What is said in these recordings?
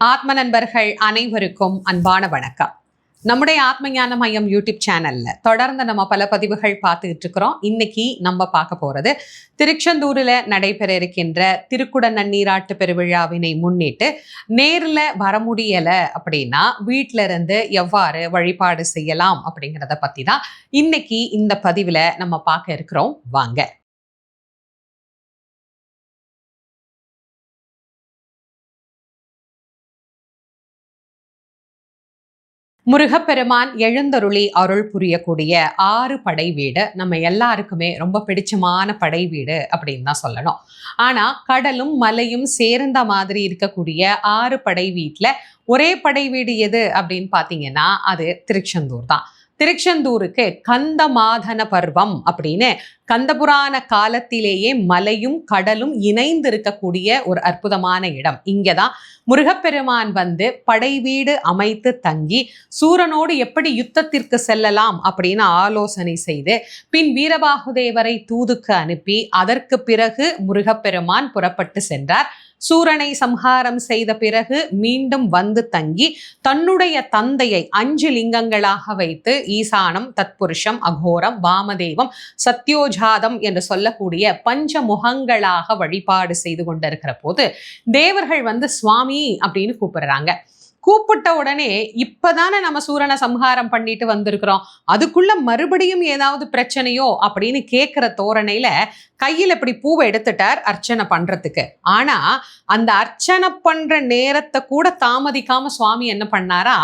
ஆத்ம நண்பர்கள் அனைவருக்கும் அன்பான வணக்கம். நம்முடைய ஆத்ம ஞான மையம் யூடியூப் சேனல்ல தொடர்ந்து நம்ம பல பதிவுகள் பார்த்துக்கிட்டு இருக்கிறோம். இன்னைக்கு நம்ம பார்க்க போறது திருச்செந்தூரில் நடைபெற இருக்கின்ற திருக்குட நன்னீராட்டு பெருவிழாவினை முன்னிட்டு நேரில் வர முடியல அப்படின்னா வீட்டில இருந்து எவ்வாறு வழிபாடு செய்யலாம் அப்படிங்கிறத பத்தி தான் இன்னைக்கு இந்த பதிவுல நம்ம பார்க்க இருக்கிறோம். வாங்க. முருகப்பெருமான் எழுந்தருளி அருள் புரியக்கூடிய ஆறு படை வீடு. நம்ம எல்லாருக்குமே ரொம்ப பிடிச்சமான படை வீடு அப்படின்னு தான் சொல்லணும். ஆனா கடலும் மலையும் சேர்ந்த மாதிரி இருக்கக்கூடிய ஆறு படை வீட்டில் ஒரே படை வீடு எது அப்படின்னு பார்த்தீங்கன்னா அது திருச்செந்தூர் தான். திருச்செந்தூருக்கு கந்தமாதன பர்வம் அப்படின்னு கந்தபுராண காலத்திலேயே மலையும் கடலும் இணைந்து இருக்கக்கூடிய ஒரு அற்புதமான இடம். இங்கதான் முருகப்பெருமான் வந்து படை வீடு அமைத்து தங்கி சூரனோடு எப்படி யுத்தத்திற்கு செல்லலாம் அப்படின்னு ஆலோசனை செய்து பின் வீரபாகுதேவரை தூதுக்கு அனுப்பி அதற்கு பிறகு முருகப்பெருமான் புறப்பட்டு சென்றார். சூரனை சம்ஹாரம் செய்த பிறகு மீண்டும் வந்து தங்கி தன்னுடைய தந்தையை அஞ்சு லிங்கங்களாக வைத்து ஈசானம் தத்புருஷம் அகோரம் வாமதேவம் சத்யோஜாதம் என்று சொல்லக்கூடிய பஞ்ச முகங்களாக வழிபாடு செய்து கொண்டிருக்கிற போது தேவர்கள் வந்து சுவாமி அப்படின்னு கூப்பிடுறாங்க. கூப்பிட்ட உடனே இப்பதானே நம்ம சூரனை சம்ஹாரம் பண்ணிட்டு வந்திருக்கிறோம். அதுக்குள்ள மறுபடியும் ஏதாவது பிரச்சனையோ அப்படின்னு கேட்கிற தோரணையில கையில் இப்படி பூவை எடுத்துட்டார் அர்ச்சனை பண்றதுக்கு. ஆனா அந்த அர்ச்சனை பண்ற நேரத்தை கூட தாமதிக்காம சுவாமி என்ன பண்ணாரா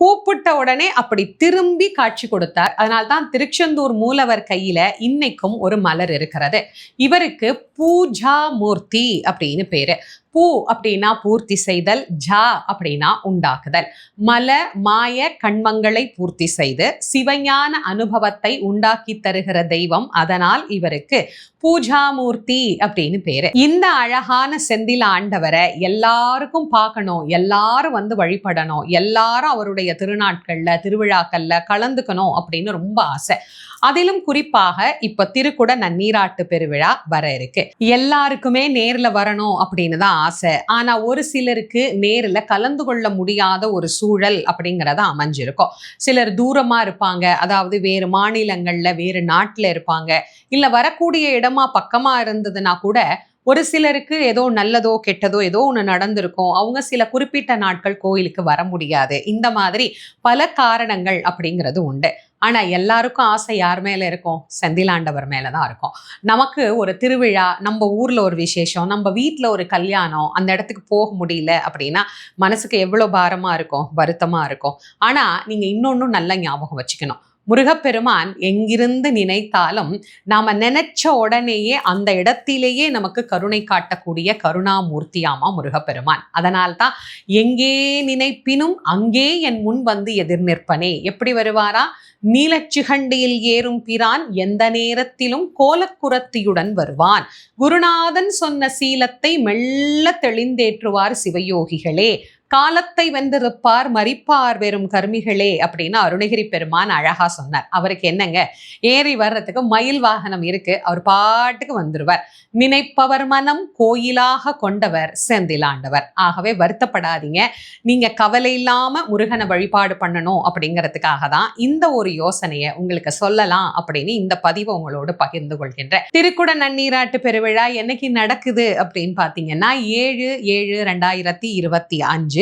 கூப்பிட்ட உடனே அப்படி திரும்பி காட்சி கொடுத்தார். அதனால்தான் திருச்செந்தூர் மூலவர் கையில இன்னைக்கும் ஒரு மலர் இருக்கிறது. இவருக்கு பூஜா மூர்த்தி அப்படின்னு பேரு. பூ அப்படின்னா பூர்த்தி செய்தல் ஜா அப்படின்னா உண்டாக்குதல். மல மாய கண்மங்களை பூர்த்தி செய்து சிவஞான அனுபவத்தை உண்டாக்கி தருகிற தெய்வம் அதனால் இவருக்கு பூஜாமூர்த்தி அப்படின்னு பேரு. இந்த அழகான செந்தில் ஆண்டவரை எல்லாருக்கும் பார்க்கணும் எல்லாரும் வந்து வழிபடணும் எல்லாரும் அவருடைய திருநாட்கள்ல திருவிழாக்கள்ல கலந்துக்கணும் அப்படின்னு ரொம்ப ஆசை. அதிலும் குறிப்பாக இப்ப திருக்குட நன்னீராட்டு பெருவிழா வர இருக்கு. எல்லாருக்குமே நேர்ல வரணும் அப்படின்னு தான் ஆசை. ஆனா ஒரு சிலருக்கு நேர்ல கலந்து கொள்ள முடியாத ஒரு சூழல் அப்படிங்கிறத அமைஞ்சிருக்கும். சிலர் தூரமா இருப்பாங்க. அதாவது வேறு மாநிலங்கள்ல வேறு நாட்டுல இருப்பாங்க. இல்ல வரக்கூடிய இடமா பக்கமா இருந்ததுன்னா கூட ஒரு சிலருக்கு ஏதோ நல்லதோ கெட்டதோ ஏதோ ஒன்று நடந்திருக்கும். அவங்க சில குறிப்பிட்ட நாட்கள் கோயிலுக்கு வர முடியாது. இந்த மாதிரி பல காரணங்கள் அப்படிங்கிறது உண்டு. ஆனால் எல்லாருக்கும் ஆசை யார் மேலே இருக்கும்? செந்திலாண்டவர் மேலே தான் இருக்கும். நமக்கு ஒரு திருவிழா நம்ம ஊரில் ஒரு விசேஷம் நம்ம வீட்டில் ஒரு கல்யாணம் அந்த இடத்துக்கு போக முடியல அப்படின்னா மனசுக்கு எவ்வளோ பாரமாக இருக்கும்? வருத்தமாக இருக்கும். ஆனால் நீங்கள் இன்னொன்றும் நல்ல ஞாபகம் வச்சுக்கணும். முருகப்பெருமான் எங்கிருந்து நினைத்தாலும் நாம நினைச்ச உடனேயே அந்த இடத்திலேயே நமக்கு கருணை காட்டக்கூடிய கருணாமூர்த்தியாமா முருகப்பெருமான். அதனால்தான் எங்கே நினைப்பினும் அங்கே என் முன் வந்து எதிர் நிற்பனே. எப்படி வருவாரா? நீலச்சிகண்டியில் ஏறும் பிரான் எந்த நேரத்திலும் கோலக்குரத்தியுடன் வருவான். குருநாதன் சொன்ன சீலத்தை மெல்ல தெளிந்தேற்றுவார் சிவயோகிகளே. காலத்தை வென்றிருப்பார் மறிப்பார் வெறும் கர்மிகளே அப்படின்னு அருணகிரி பெருமான் அழகா சொன்னார். அவருக்கு என்னங்க? ஏறி வர்றதுக்கு மயில் வாகனம் இருக்கு. அவர் பாட்டுக்கு வந்துருவார். நினைப்பவர் மனம் கோயிலாக கொண்டவர் செந்திலாண்டவர். ஆகவே வருத்தப்படாதீங்க. நீங்க கவலை இல்லாம முருகனை வழிபாடு பண்ணணும் அப்படிங்கிறதுக்காக தான் இந்த ஒரு யோசனையை உங்களுக்கு சொல்லலாம் அப்படின்னு இந்த பதிவை உங்களோடு பகிர்ந்து கொள்கின்றேன். திருக்குட நன்னீராட்டு பெருவிழா என்னைக்கு நடக்குது அப்படின்னு பாத்தீங்கன்னா ஏழு ஏழு ரெண்டாயிரத்தி இருபத்தி அஞ்சு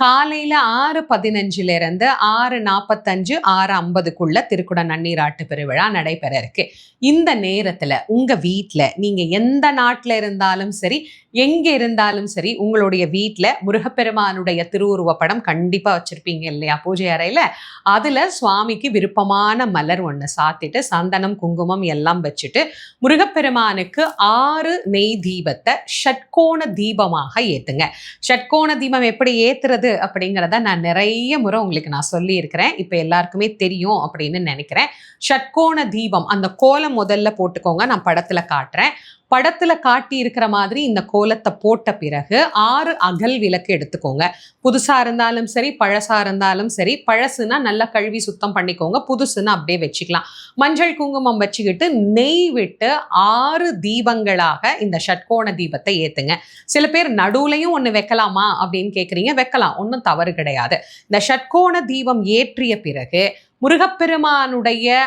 காலையில் ஆறு பதினஞ்சிலேருந்து ஆறு நாற்பத்தஞ்சு ஆறு ஐம்பதுக்குள்ள திருக்குட நன்னீராட்டு பெருவிழா நடைபெற இருக்கு. இந்த நேரத்தில் உங்கள் வீட்டில் நீங்கள் எந்த நாட்டில் இருந்தாலும் சரி எங்கே இருந்தாலும் சரி உங்களுடைய வீட்டில் முருகப்பெருமானுடைய திருவுருவ படம் கண்டிப்பாக வச்சுருப்பீங்க இல்லையா பூஜை அறையில்? அதில் சுவாமிக்கு விருப்பமான மலர் ஒன்று சாத்திட்டு சந்தனம் குங்குமம் எல்லாம் வச்சுட்டு முருகப்பெருமானுக்கு ஆறு நெய் தீபத்தை ஷட்கோண தீபமாக ஏற்றுங்க ஷட்கோண தீபம் எப்படி ஏற்றுறது ஏத்துறது அப்படிங்கிறத நான் நிறைய முறை உங்களுக்கு நான் சொல்லியிருக்கிறேன். இப்போ எல்லாருக்குமே தெரியும் அப்படின்னு நினைக்கிறேன். ஷட்கோண தீபம் அந்த கோலம் முதல்ல போட்டுக்கோங்க நான் படத்தில் காட்டுறேன். படத்துல காட்டி இருக்கிற மாதிரி இந்த கோலத்தை போட்ட பிறகு ஆறு அகல் விளக்கு எடுத்துக்கோங்க. புதுசா இருந்தாலும் சரி பழசா இருந்தாலும் சரி பழசுனா நல்லா கழுவி சுத்தம் பண்ணிக்கோங்க. புதுசுன்னா அப்படியே வச்சுக்கலாம். மஞ்சள் குங்குமம் வச்சுக்கிட்டு நெய் விட்டு ஆறு தீபங்களாக இந்த ஷட்கோண தீபத்தை ஏத்துங்க. சில பேர் நடுவுலையும் ஒன்று வைக்கலாமா அப்படின்னு கேட்குறீங்க வைக்கலாம். ஒன்றும் தவறு கிடையாது. இந்த ஷட்கோண தீபம் ஏற்றிய பிறகு முருகப்பெருமானுடைய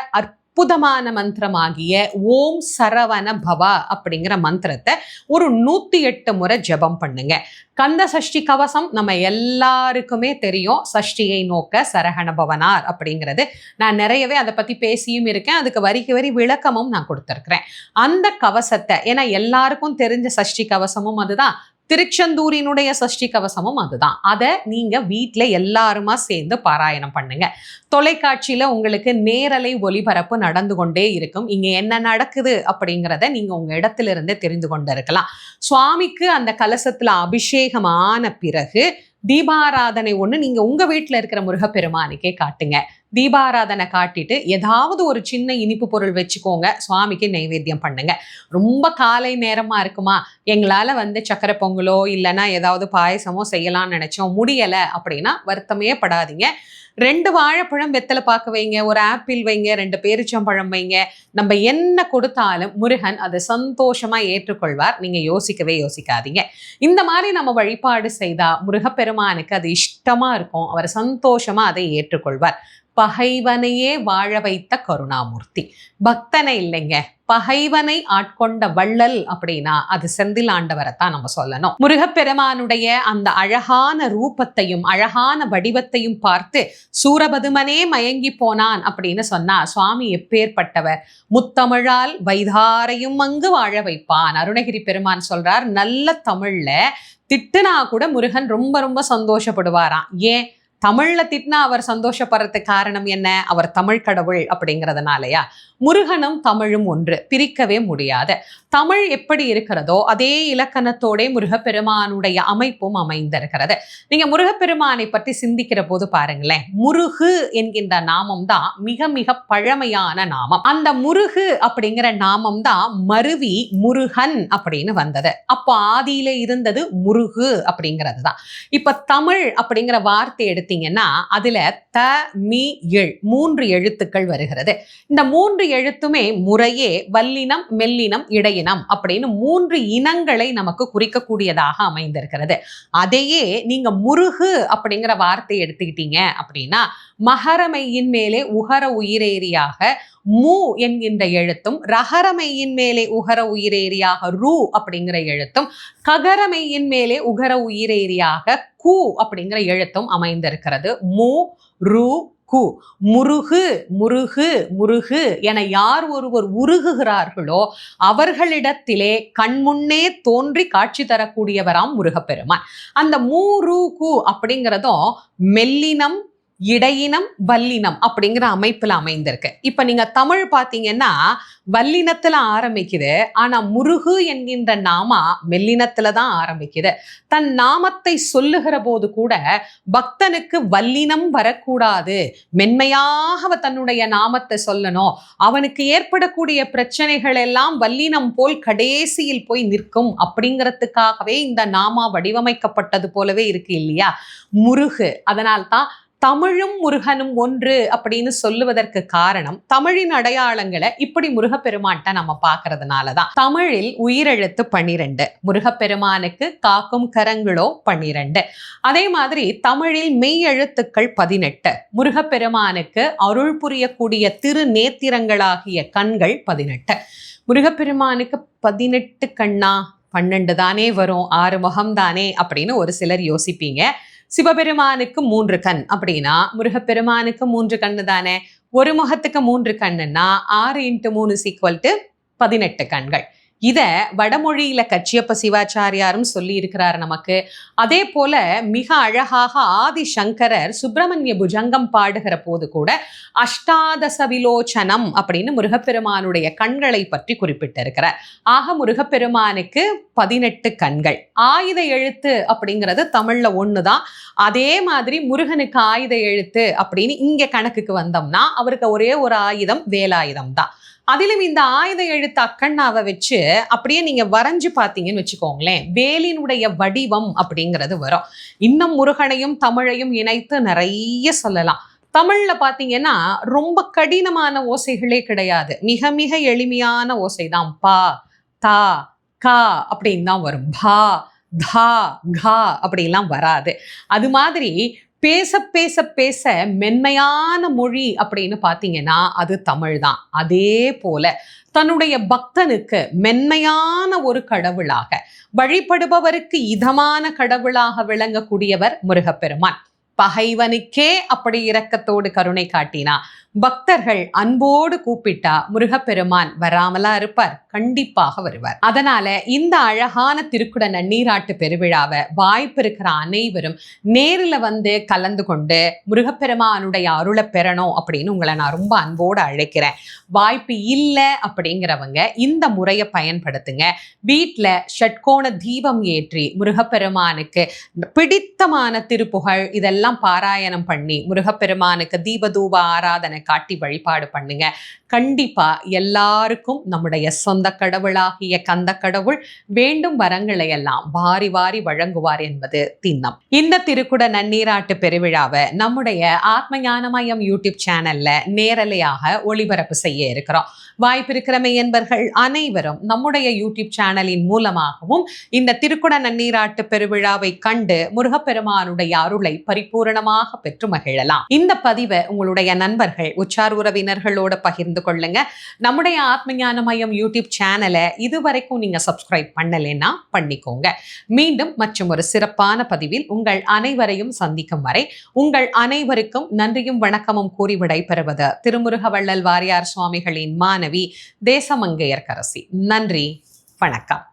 அற்புதமான மந்திரமாகிய ஓம் சரவண பவா அப்படிங்கிற மந்திரத்தை ஒரு நூத்தி எட்டு முறை ஜெபம் பண்ணுங்க. கந்த சஷ்டி கவசம் நம்ம எல்லாருக்குமே தெரியும். சஷ்டியை நோக்க சரகண பவனார் அப்படிங்கிறது. நான் நிறையவே அதை பத்தி பேசியும் இருக்கேன். அதுக்கு வரிக்கு வரி விளக்கமும் நான் கொடுத்துருக்குறேன். அந்த கவசத்தை ஏன்னா எல்லாருக்கும் தெரிஞ்ச சஷ்டி கவசமும் அதுதான். திருச்செந்தூரினுடைய சஷ்டி கவசமும் அதுதான். அதை நீங்க வீட்டில் எல்லாருமா சேர்ந்து பாராயணம் பண்ணுங்க. தொலைக்காட்சியில உங்களுக்கு நேரலை ஒளிபரப்பு நடந்து கொண்டே இருக்கும். இங்க என்ன நடக்குது அப்படிங்கிறத நீங்க உங்க இடத்திலிருந்தே தெரிந்து கொண்டு இருக்கலாம் சுவாமிக்கு அந்த கலசத்துல அபிஷேகமான பிறகு தீபாராதனை ஒன்று நீங்கள் உங்கள் வீட்டில் இருக்கிற முருகப்பெருமானுக்கே காட்டுங்க. தீபாராதனை காட்டிட்டு ஏதாவது ஒரு சின்ன இனிப்பு பொருள் வச்சுக்கோங்க. சுவாமிக்கு நைவேத்தியம் பண்ணுங்க. ரொம்ப காலை நேரமா இருக்குமா? எங்களால வந்து சக்கரை பொங்கலோ இல்லைன்னா ஏதாவது பாயசமோ செய்யலாம்னு நினைச்சோம். முடியல அப்படின்னா வருத்தமே படாதீங்க. ரெண்டு வாழைப்பழம் வெத்தலை பார்க்க வைங்க ஒரு ஆப்பிள் வைங்க ரெண்டு பேரிச்சம்பழம் வைங்க. நம்ம என்ன கொடுத்தாலும் முருகன் அதை சந்தோஷமா ஏற்றுக்கொள்வார். நீங்க யோசிக்கவே யோசிக்காதீங்க. இந்த மாதிரி நம்ம வழிபாடு செய்தா முருகப்பெருமானுக்கு அது இஷ்டமா இருக்கும். அவர் சந்தோஷமா அதை ஏற்றுக்கொள்வார். பகைவனையே வாழ வைத்த கருணாமூர்த்தி. பக்தனை இல்லைங்க. பகைவனை ஆட்கொண்ட வள்ளல் அப்படின்னா அது செந்தில் ஆண்டவரை தான் நம்ம சொல்லணும். முருகப்பெருமானுடைய அந்த அழகான ரூபத்தையும் அழகான வடிவத்தையும் பார்த்து சூரபதுமனே மயங்கி போனான் அப்படின்னு சொன்னா சுவாமி எப்பேற்பட்டவர்? முத்தமிழால் வைதாரையும் அங்கு வாழ வைப்பான். அருணகிரி பெருமான் சொல்றார் நல்ல தமிழ்ல திட்டுனா கூட முருகன் ரொம்ப ரொம்ப சந்தோஷப்படுவாராம். ஏன்? தமிழ்ல திட்டினா அவர் சந்தோஷப்படுறதுக்கு காரணம் என்ன? அவர் தமிழ் கடவுள் அப்படிங்கிறதுனாலயா? முருகனும் தமிழும் ஒன்று பிரிக்கவே முடியாது. தமிழ் எப்படி இருக்கிறதோ அதே இலக்கணத்தோடே முருகப்பெருமானுடைய அமைப்பும் அமைந்திருக்கிறது. நீங்க முருகப்பெருமானை பற்றி சிந்திக்கிற போது பாருங்களேன் முருகு என்கின்ற நாமம் தான் மிக மிக பழமையான நாமம். அந்த முருகு அப்படிங்கிற நாமம் தான் மருவி முருகன் அப்படின்னு வந்தது. அப்போ ஆதியில இருந்தது முருகு அப்படிங்கிறது தான். இப்ப தமிழ் அப்படிங்கிற வார்த்தை எடுத்து எடுத்தீங்கன்னா அதுல த மி எழ் மூன்று எழுத்துக்கள் வருகிறது. இந்த மூன்று எழுத்துமே முறையே வல்லினம் மெல்லினம் இடையினம் அப்படின்னு மூன்று இனங்களை நமக்கு குறிக்கக்கூடியதாக அமைந்திருக்கிறது. அதையே நீங்க முருகு அப்படிங்கிற வார்த்தை எடுத்துக்கிட்டீங்க அப்படின்னா மகரமையின் மேலே உகர உயிரேரியாக மூ என்கின்ற எழுத்தும் ரகரமையின் மேலே உகர உயிரேரியாக ரூ அப்படிங்கிற எழுத்தும் ககரமையின் மேலே உகர உயிரேரியாக கு அப்படிங்கிற எழுத்தும் அமைந்திருக்கிறது. மு ரு கு. முருகு முருகு முருகு என யார் ஒருவர் உருகுகிறார்களோ அவர்களிடத்திலே கண்முன்னே தோன்றி காட்சி தரக்கூடியவராம் முருகப்பெருமான். அந்த மூரு கு அப்படிங்கிறதும் மெல்லினம் இடையினம் வல்லினம் அப்படிங்கிற அமைப்புல அமைந்திருக்கு. இப்ப நீங்க தமிழ் பாத்தீங்கன்னா வல்லினத்துல ஆரம்பிக்குது ஆனா முருகு என்கின்ற நாமா மெல்லினத்துல தான் ஆரம்பிக்குது. தன் நாமத்தை சொல்லுகிற போது கூட பக்தனுக்கு வல்லினம் வரக்கூடாது. மென்மையாக தன்னுடைய நாமத்தை சொல்லணும். அவனுக்கு ஏற்படக்கூடிய பிரச்சனைகள் எல்லாம் வல்லினம் போல் கடைசியில் போய் நிற்கும் அப்படிங்கிறதுக்காகவே இந்த நாமா வடிவமைக்கப்பட்டது போலவே இருக்கு இல்லையா? முருகு. அதனால்தான் தமிழும் முருகனும் ஒன்று அப்படின்னு சொல்லுவதற்கு காரணம் தமிழின் அடையாளங்களை இப்படி முருகப்பெருமான்ட்ட நம்ம பார்க்கறதுனால தான் தமிழில் உயிரெழுத்து பன்னிரெண்டு முருகப்பெருமானுக்கு காக்கும் கரங்களோ பன்னிரெண்டு. அதே மாதிரி தமிழில் மெய் எழுத்துக்கள் பதினெட்டு முருகப்பெருமானுக்கு அருள் புரியக்கூடிய திரு நேத்திரங்களாகிய கண்கள் பதினெட்டு. முருகப்பெருமானுக்கு பதினெட்டு கண்ணா பன்னெண்டு தானே வரும் ஆறு முகம் தானே அப்படின்னு ஒரு சிலர் யோசிப்பீங்க. சிவபெருமானுக்கு மூன்று கண். அப்படின்னா முருகப்பெருமானுக்கு மூன்று கண்ணு தானே? ஒரு முகத்துக்கு மூன்று கண்ணுன்னா ஆறு இன்ட்டு மூணு சீக்வல் டு பதினெட்டு கண்கள். இதை வடமொழியில கச்சியப்ப சிவாச்சாரியாரும் சொல்லி இருக்கிறார் நமக்கு. அதே போல மிக அழகாக ஆதி சங்கரர் சுப்பிரமணிய புஜங்கம் பாடுகிற போது கூட அஷ்டாதச விலோச்சனம் அப்படின்னு முருகப்பெருமானுடைய கண்களை பற்றி குறிப்பிட்டிருக்கிறார். ஆக முருகப்பெருமானுக்கு பதினெட்டு கண்கள். ஆயுத எழுத்து அப்படிங்கிறது தமிழ்ல ஒண்ணுதான். அதே மாதிரி முருகனுக்கு ஆயுத எழுத்து அப்படின்னு இங்க கணக்குக்கு வந்தோம்னா அவருக்கு ஒரே ஒரு ஆயுதம் வேலாயுதம் தான். அதிலும் இந்த ஆயுத எழுத்து அக்கண்ணாவை வச்சு அப்படியே நீங்க வரைஞ்சு பார்த்தீங்கன்னு வச்சுக்கோங்களேன். வேலினுடைய வடிவம் அப்படிங்கிறது வரும். இன்னும் முருகனையும் தமிழையும் இணைத்து நிறைய சொல்லலாம். தமிழில் பார்த்தீங்கன்னா ரொம்ப கடினமான ஓசைகளே கிடையாது. மிக மிக எளிமையான ஓசை தான் பா தா கா அப்படின்னு தான் வரும். பா தா கா அப்படிலாம் வராது. அது மாதிரி பேச பேச பேச மென்மையான மொழி அப்படின்னு பார்த்தீங்கன்னா அது தமிழ் தான். அதே போல தன்னுடைய பக்தனுக்கு மென்மையான ஒரு கடவுளாக வழிபடுபவருக்கு இதமான கடவுளாக விளங்கக்கூடியவர் முருகப்பெருமான். பகைவனுக்கே அப்படி இரக்கத்தோடு கருணை காட்டினா. பக்தர்கள் அன்போடு கூப்பிட்டா முருகப்பெருமான் வராமலா இருப்பார் கண்டிப்பாக வருவார். அதனால இந்த அழகான திருக்குட நன்னீராட்டு பெருவிழாவை வாய்ப்பு இருக்கிற அனைவரும் நேரில் வந்து கலந்து கொண்டு முருகப்பெருமானுடைய அருளை பெறணும் அப்படின்னு உங்களை நான் ரொம்ப அன்போடு அழைக்கிறேன். வாய்ப்பு இல்லை அப்படிங்கிறவங்க இந்த முறையை பயன்படுத்துங்க. வீட்டில் ஷட்கோண தீபம் ஏற்றி முருகப்பெருமானுக்கு பிடித்தமான திருப்புகழ் இதெல்லாம் பாராயணம் பண்ணி முருகப்பெருமானுக்கு தீபதூப ஆராதனை காட்டி வழிபாடு பண்ணுங்க. கண்டிப்பா எல்லாருக்கும் நம்முடைய சொந்த கடவுளாகிய கந்த கடவுள் வேண்டும் வரங்களை எல்லாம் வாரி வாரி வழங்குவார் என்பது திண்ணம். இந்த திருக்குட நன்னீராட்டு பெருவிழாவை நம்முடைய ஆத்ம ஞானமயம் யூடியூப் சேனல்ல நேரலையாக ஒளிபரப்பு செய்ய இருக்கிறோம். வாய்ப்பிருக்கிறமை என்பர்கள் அனைவரும் நம்முடைய யூடியூப் சேனலின் மூலமாகவும் இந்த திருக்குட நன்னீராட்டு பெருவிழாவை கண்டு முருகப்பெருமானுடைய அருளை பரிபூரணமாக பெற்று மகிழலாம். இந்த பதிவை உங்களுடைய நண்பர்கள் உச்சார் உறவினர்களோட பகிர்ந்து கொள்ளுங்க நம்முடைய ஆத்மஞான மையம் யூடியூப் சேனலை இதுவரைக்கும் நீங்க சப்ஸ்கிரைப் பண்ணலைன்னா பண்ணிக்கோங்க. மீண்டும் மற்றும் ஒரு சிறப்பான பதிவில் உங்கள் அனைவரையும் சந்திக்கும் வரை உங்கள் அனைவருக்கும் நன்றியும் வணக்கமும் கூறி விடைபெறுவது திருமுருகவள்ளல் வாரியார் சுவாமிகளின் மாணவி தேசமங்கையர்கரசி. நன்றி. வணக்கம்.